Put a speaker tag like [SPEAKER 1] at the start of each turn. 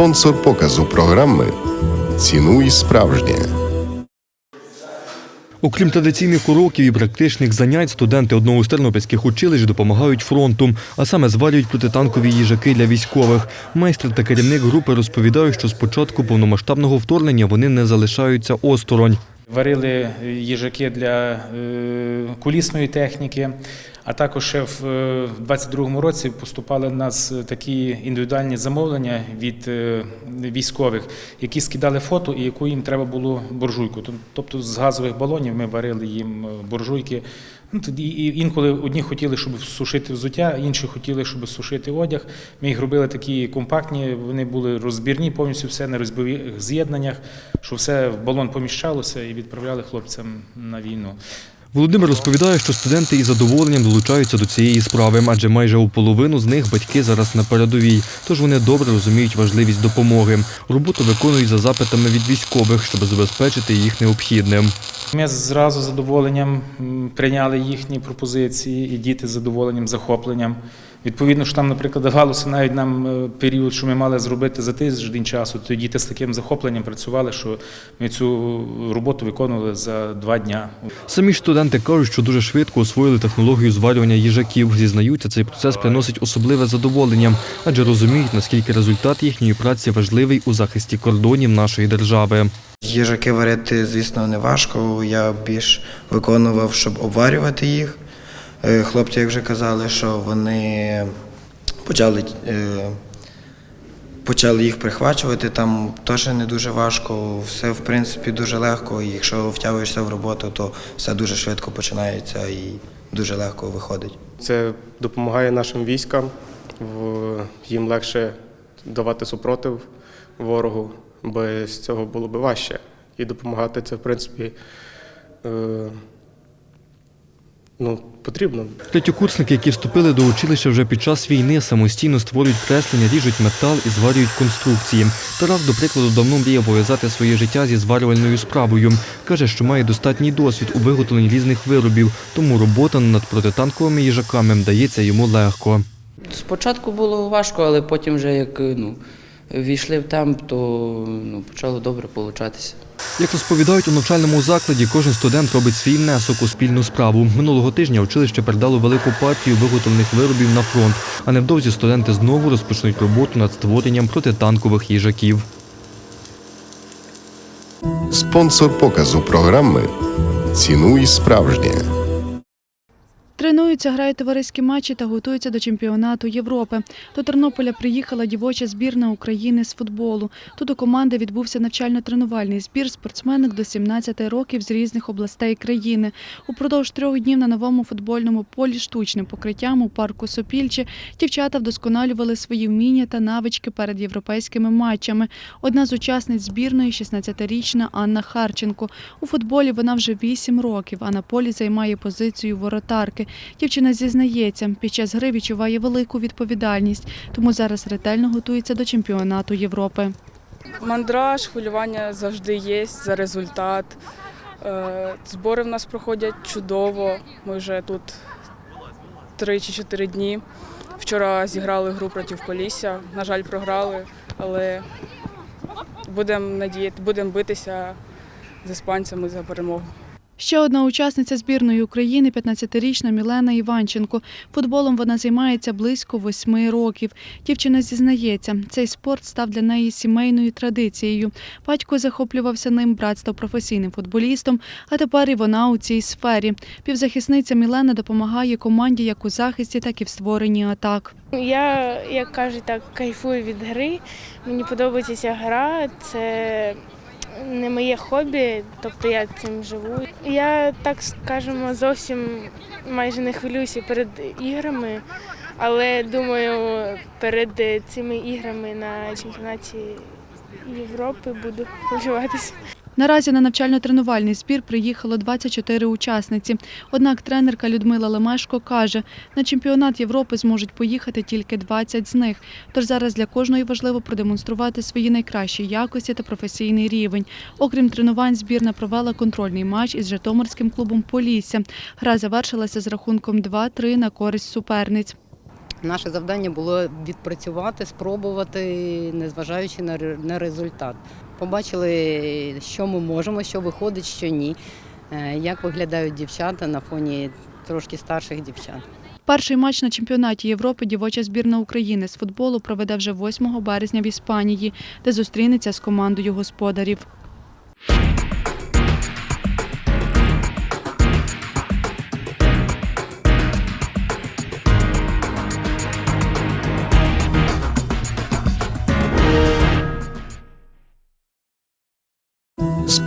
[SPEAKER 1] Спонсор показу програми Цінуй справжнє.
[SPEAKER 2] Окрім традиційних уроків і практичних занять, студенти одного з тернопільських училищ допомагають фронту, а саме зварюють протитанкові їжаки для військових. Майстер та керівник групи розповідають, що з початку повномасштабного вторгнення вони не залишаються осторонь.
[SPEAKER 3] Варили їжаки для е, кулісної техніки, а також ще в е, 22-му році поступали в нас такі індивідуальні замовлення від е, військових, які скидали фото і яку їм треба було буржуйку. Тобто з газових балонів ми варили їм е, буржуйки. Ну, тоді інколи одні хотіли, щоб сушити взуття, інші хотіли, щоб сушити одяг. Ми їх робили такі компактні, вони були розбірні, повністю все на розбивних з'єднаннях, що все в балон поміщалося і відправляли хлопцям на війну.
[SPEAKER 2] Володимир розповідає, що студенти із задоволенням долучаються до цієї справи, адже майже у половину з них батьки зараз на передовій, тож вони добре розуміють важливість допомоги. Роботу виконують за запитами від військових, щоб забезпечити їх необхідним.
[SPEAKER 3] Ми зразу з задоволенням прийняли їхні пропозиції, і діти з задоволенням, захопленням. Відповідно, що там, наприклад, давалося навіть нам е, період, що ми мали зробити за тиждень часу, то діти з таким захопленням працювали, що ми цю роботу виконували за два дня.
[SPEAKER 2] Самі ж студенти кажуть, що дуже швидко освоїли технологію зварювання їжаків. Зізнаються, цей процес приносить особливе задоволення, адже розуміють, наскільки результат їхньої праці важливий у захисті кордонів нашої держави.
[SPEAKER 4] Їжаки варити, звісно, не важко. Я більш виконував, щоб обварювати їх. Е, Хлопці, як вже казали, що вони почали, е, почали їх прихвачувати. Там теж не дуже важко, все в принципі дуже легко. І якщо втягуєшся в роботу, то все дуже швидко починається і дуже легко виходить.
[SPEAKER 5] Це допомагає нашим військам, їм легше давати супротив ворогу, без цього було б важче. І допомагати це, в принципі, е, ну, потрібно.
[SPEAKER 2] Третьокурсники, які вступили до училища вже під час війни, самостійно створюють креслення, ріжуть метал і зварюють конструкції. Тарас, до прикладу, давно мріяв пов'язати своє життя зі зварювальною справою. Каже, що має достатній досвід у виготовленні різних виробів, тому робота над протитанковими їжаками вдається йому легко.
[SPEAKER 6] Спочатку було важко, але потім вже як ну, війшли в темп, то ну, почало добре получатися.
[SPEAKER 2] Як розповідають у навчальному закладі, кожен студент робить свій внесок у спільну справу. Минулого тижня училище передало велику партію виготовлених виробів на фронт, а невдовзі студенти знову розпочнуть роботу над створенням протитанкових їжаків.
[SPEAKER 1] Спонсор показу програми Цінуй справжнє.
[SPEAKER 7] Тренуються, грають товариські матчі та готуються до чемпіонату Європи. До Тернополя приїхала дівоча збірна України з футболу. Тут у команди відбувся навчально-тренувальний збір спортсменок до 17 років з різних областей країни. Упродовж трьох днів на новому футбольному полі штучним покриттям у парку Сопільче дівчата вдосконалювали свої вміння та навички перед європейськими матчами. Одна з учасниць збірної – 16-річна Анна Харченко. У футболі вона вже 8 років, а на полі займає позицію воротарки. Дівчина зізнається, під час гри відчуває велику відповідальність, тому зараз ретельно готується до чемпіонату Європи.
[SPEAKER 8] Мандраж, хвилювання завжди є за результат. Е, Збори в нас проходять чудово. Ми вже тут три чи чотири дні. Вчора зіграли гру проти Полісся. На жаль, програли, але будемо надіяти, будемо битися з іспанцями за перемогу.
[SPEAKER 7] Ще одна учасниця збірної України – 15-річна Мілена Іванченко. Футболом вона займається близько восьми років. Дівчина зізнається, цей спорт став для неї сімейною традицією. Батько захоплювався ним, брат став професійним футболістом, а тепер і вона у цій сфері. Півзахисниця Мілена допомагає команді як у захисті, так і в створенні атак.
[SPEAKER 9] Я, як кажуть, так кайфую від гри. Мені подобається ця гра. Це не моє хобі, тобто я цим живу. Я так скажемо зовсім майже не хвилююся перед іграми, але думаю, перед цими іграми на чемпіонаті Європи буду хвилюватися.
[SPEAKER 7] Наразі на навчально-тренувальний збір приїхало 24 учасниці. Однак тренерка Людмила Лемешко каже, на чемпіонат Європи зможуть поїхати тільки 20 з них. Тож зараз для кожної важливо продемонструвати свої найкращі якості та професійний рівень. Окрім тренувань, збірна провела контрольний матч із Житомирським клубом Полісся. Гра завершилася з рахунком 2-3 на користь суперниць.
[SPEAKER 10] Наше завдання було відпрацювати, спробувати, незважаючи на результат. Побачили, що ми можемо, що виходить, що ні. Е, Як виглядають дівчата на фоні трошки старших дівчат.
[SPEAKER 7] Перший матч на чемпіонаті Європи дівоча збірна України з футболу проведе вже 8 березня в Іспанії, де зустрінеться з командою господарів.